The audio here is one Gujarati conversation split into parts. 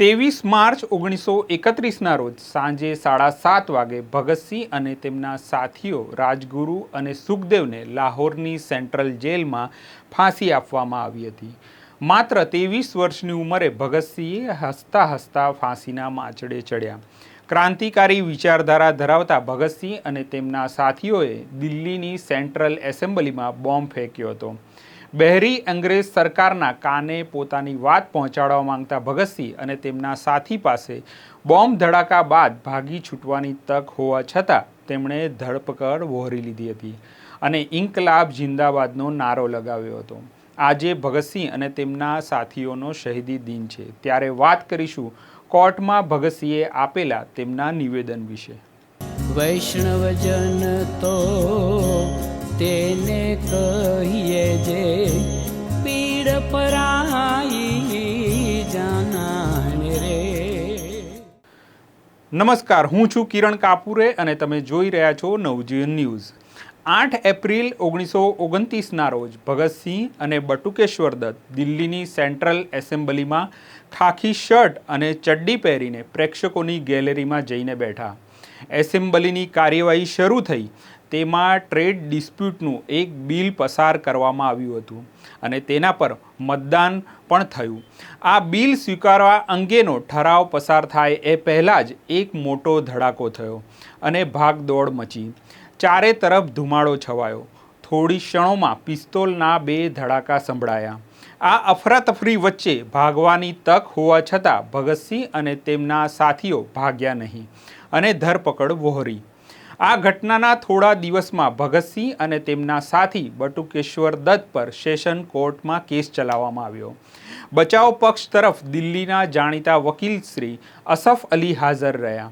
ત્રેવીસ માર્ચ ઓગણીસો એકત્રીસના રોજ સાંજે સાડા સાત વાગે ભગતસિંહ અને તેમના સાથીઓ રાજગુરુ અને સુખદેવને લાહોરની સેન્ટ્રલ જેલમાં ફાંસી આપવામાં આવી હતી. માત્ર ત્રેવીસ વર્ષની ઉંમરે ભગતસિંહે હસતા હસતા ફાંસીના માચડે ચડ્યા. ક્રાંતિકારી વિચારધારા ધરાવતા ભગતસિંહ અને તેમના સાથીઓએ દિલ્હીની સેન્ટ્રલ એસેમ્બલીમાં બોમ્બ ફેંક્યો હતો. બહેરી અંગ્રેજ સરકારના કાને પોતાની વાત પહોંચાડવા માંગતા ભગતસિંહ અને તેમના સાથી પાસે બોમ્બ ધડાકા બાદ ભાગી છૂટવાની તક હોવા છતાં તેમણે ધરપકડ વહોરી લીધી હતી અને ઇન્કલાબ જિંદાબાદનો નારો લગાવ્યો હતો. આજે ભગતસિંહ અને તેમના સાથીઓનો શહીદી દિન છે. ત્યારે વાત કરીશું કોર્ટમાં ભગતસિંહે આપેલા તેમના નિવેદન વિશે. વૈષ્ણવજન તો તેને કહીએ જે પીડ પરાઈ જાનાને રે. નમસ્કાર, હું છું કિરણ કાપુરે અને તમે જોઈ રહ્યા છો નવજીવન ન્યૂઝ. આઠ એપ્રિલ ઓગણીસો ઓગણત્રીસના રોજ ભગતસિંહ અને બટુકેશ્વર દત્ત દિલ્હીની સેન્ટ્રલ એસેમ્બલીમાં ખાખી શર્ટ અને ચડ્ડી પહેરીને પ્રેક્ષકોની ગેલેરીમાં જઈને બેઠા. એસેમ્બલીની કાર્યવાહી શરૂ થઈ. તેમાં ટ્રેડ ડિસ્પ્યુટનું એક બિલ પસાર કરવામાં આવ્યું હતું અને તેના પર મતદાન પણ થયું. આ બિલ સ્વીકારવા અંગેનો ઠરાવ પસાર થાય એ પહેલાં જ એક મોટો ધડાકો થયો અને ભાગદોડ મચી. ચારે તરફ ધુમાડો છવાયો. થોડી ક્ષણોમાં પિસ્તોલના બે ધડાકા સંભળાયા. આ અફરાતફરી વચ્ચે ભાગવાની તક હોવા છતાં ભગતસિંહ અને તેમના સાથીઓ ભાગ્યા નહીં અને ધરપકડ વહોરી. આ ઘટનાના થોડા દિવસમાં ભગતસિંહ અને તેમના સાથી બટુકેશ્વર દત્ત પર સેશન કોર્ટમાં કેસ ચલાવવામાં આવ્યો. બચાવ પક્ષ તરફ દિલ્હીના જાણીતા વકીલ શ્રી અસફ અલી હાજર રહ્યા.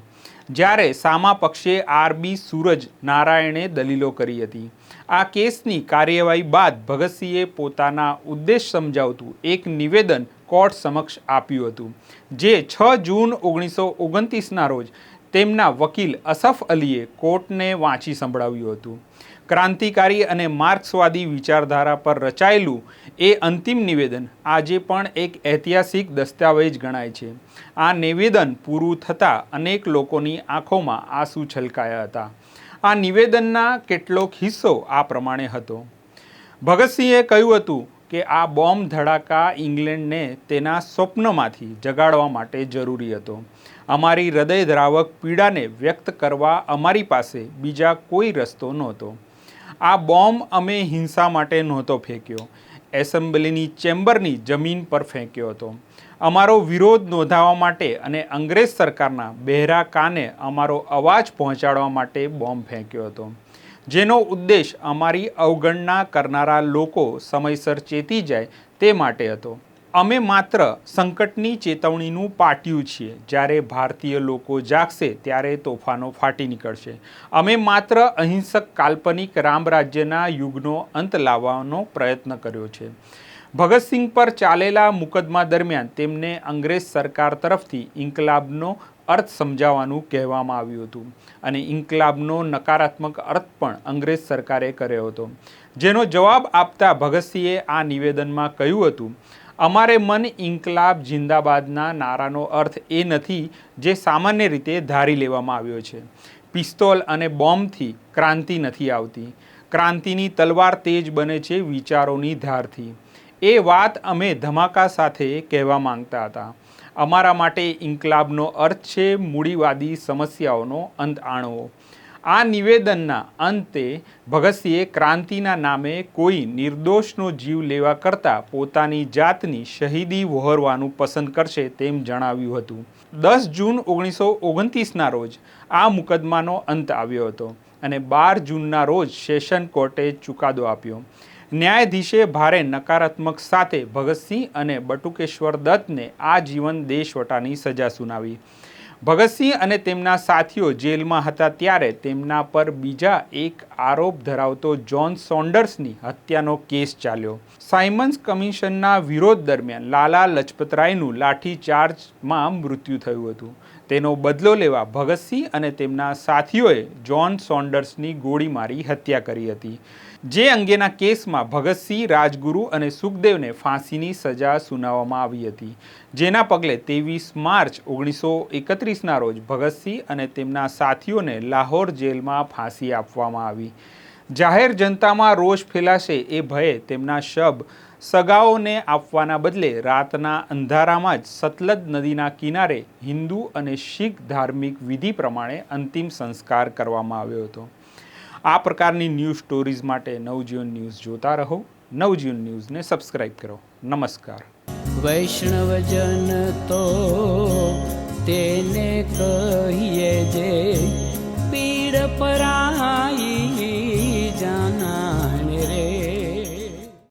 જ્યારે સામા પક્ષે આરબી સૂરજ નારાયણે દલીલો કરી હતી. આ કેસની કાર્યવાહી બાદ ભગતસિંહે પોતાના ઉદ્દેશ સમજાવતું એક નિવેદન કોર્ટ સમક્ષ આપ્યું હતું, જે છ જૂન ઓગણીસો ઓગણત્રીસના રોજ તેમના વકીલ અસફ અલીએ કોર્ટને વાંચી સંભળાવ્યું હતું. ક્રાંતિકારી અને માર્ક્સવાદી વિચારધારા પર રચાયેલું એ અંતિમ નિવેદન આજે પણ એક ઐતિહાસિક દસ્તાવેજ ગણાય છે. આ નિવેદન પૂરું થતાં અનેક લોકોની આંખોમાં આંસુ છલકાયા હતા. આ નિવેદનના કેટલોક હિસ્સો આ પ્રમાણે હતો. ભગતસિંહે કહ્યું હતું કે આ બોમ્બ ધડાકા ઇંગ્લેન્ડને તેના સ્વપ્નમાંથી જગાડવા માટે જરૂરી હતો. અમારી હૃદયદ્રાવક પીડાને વ્યક્ત કરવા અમારી પાસે બીજા કોઈ રસ્તો નહોતો. આ બોમ્બ અમે હિંસા માટે નહોતો ફેંક્યો. એસેમ્બલીની ચેમ્બરની જમીન પર ફેંક્યો હતો. અમારો વિરોધ નોંધાવવા માટે અને અંગ્રેજ સરકારના બહેરા કાને અમારો અવાજ પહોંચાડવા માટે બોમ્બ ફેંક્યો હતો. જેનો ઉદ્દેશ અમારી અવગણના કરનારા લોકો સમયસર ચેતી જાય તે માટે હતો. અમે માત્ર સંકટની ચેતવણીનું પાટ્યું છીએ. જ્યારે ભારતીય લોકો જાગશે, ત્યારે તોફાનો ફાટી નીકળશે. અમે માત્ર અહિંસક કાલ્પનિક રામરાજ્યના યુગનો અંત લાવવાનો પ્રયત્ન કર્યો છે. ભગતસિંહ પર ચાલેલા મુકદમા દરમિયાન તેમને અંગ્રેજ સરકાર તરફથી ઇન્કલાબનો અર્થ સમજાવવાનું કહેવામાં આવ્યું હતું અને ઇન્કલાબનો નકારાત્મક અર્થ પણ અંગ્રેજ સરકારે કર્યો હતો. જેનો જવાબ આપતા ભગતસિંહે આ નિવેદનમાં કહ્યું હતું અમારે મન ઇન્કલાબ જિંદાબાદના નારાનો અર્થ એ નથી જે સામાન્ય રીતે ધારી લેવામાં આવ્યો છે. પિસ્તોલ અને બોમ્બથી ક્રાંતિ નથી આવતી. ક્રાંતિની તલવાર તેજ બને છે વિચારોની ધારથી. એ વાત અમે ધમાકા સાથે કહેવા માંગતા હતા. અમારા માટે ઇન્કલાબનો અર્થ છે મૂડીવાદી સમસ્યાઓનો અંત આણવો. આ નિવેદનના અંતે ભગતસિંહે ક્રાંતિના નામે કોઈ નિર્દોષનો જીવ લેવા કરતાં પોતાની જાતની શહીદી વહોરવાનું પસંદ કરશે તેમ જણાવ્યું હતું. દસ જૂન ઓગણીસો ઓગણત્રીસના રોજ આ મુકદમાનો અંત આવ્યો હતો અને બાર જૂનના રોજ સેશન કોર્ટે ચુકાદો આપ્યો. ન્યાયાધીશે ભારે નકારાત્મક સાથે ભગતસિંહ અને બટુકેશ્વર દત્તને આજીવન દેશવટાની સજા સુનાવી. ભગતસિંહ અને તેમના સાથીઓ જેલમાં હતા ત્યારે તેમના પર બીજા એક આરોપ ધરાવતો જ્હોન સોન્ડર્સની હત્યાનો કેસ ચાલ્યો. સાયમન્સ કમિશનના વિરોધ દરમિયાન લાલા લજપતરાયનું લાઠીચાર્જમાં મૃત્યુ થયું હતું. તેનો બદલો લેવા ભગતસિંહ અને તેમના સાથીઓએ જ્હોન સોન્ડર્સની ગોળી મારી હત્યા કરી હતી. જે અંગેના કેસમાં ભગતસિંહ, રાજગુરુ અને સુખદેવને ફાંસીની સજા સુનાવવામાં આવી હતી. જેના પગલે ત્રેવીસ માર્ચ ઓગણીસો એકત્રીસના રોજ ભગતસિંહ અને તેમના સાથીઓને લાહોર જેલમાં ફાંસી આપવામાં આવી. જાહેર જનતામાં રોષ ફેલાશે એ ભયે તેમના શબ સગાઓને આપવાના બદલે રાતના અંધારામાં જ સતલજ નદીના કિનારે હિન્દુ અને શીખ ધાર્મિક વિધિ પ્રમાણે અંતિમ સંસ્કાર કરવામાં આવ્યો હતો. આ પ્રકારની ન્યૂઝ સ્ટોરીઝ માટે નવજીવન ન્યૂઝ જોતા રહો. નવજીવન ન્યૂઝને સબસ્ક્રાઇબ કરો. નમસ્કાર. વૈષ્ણવજન તો તેને કહીએ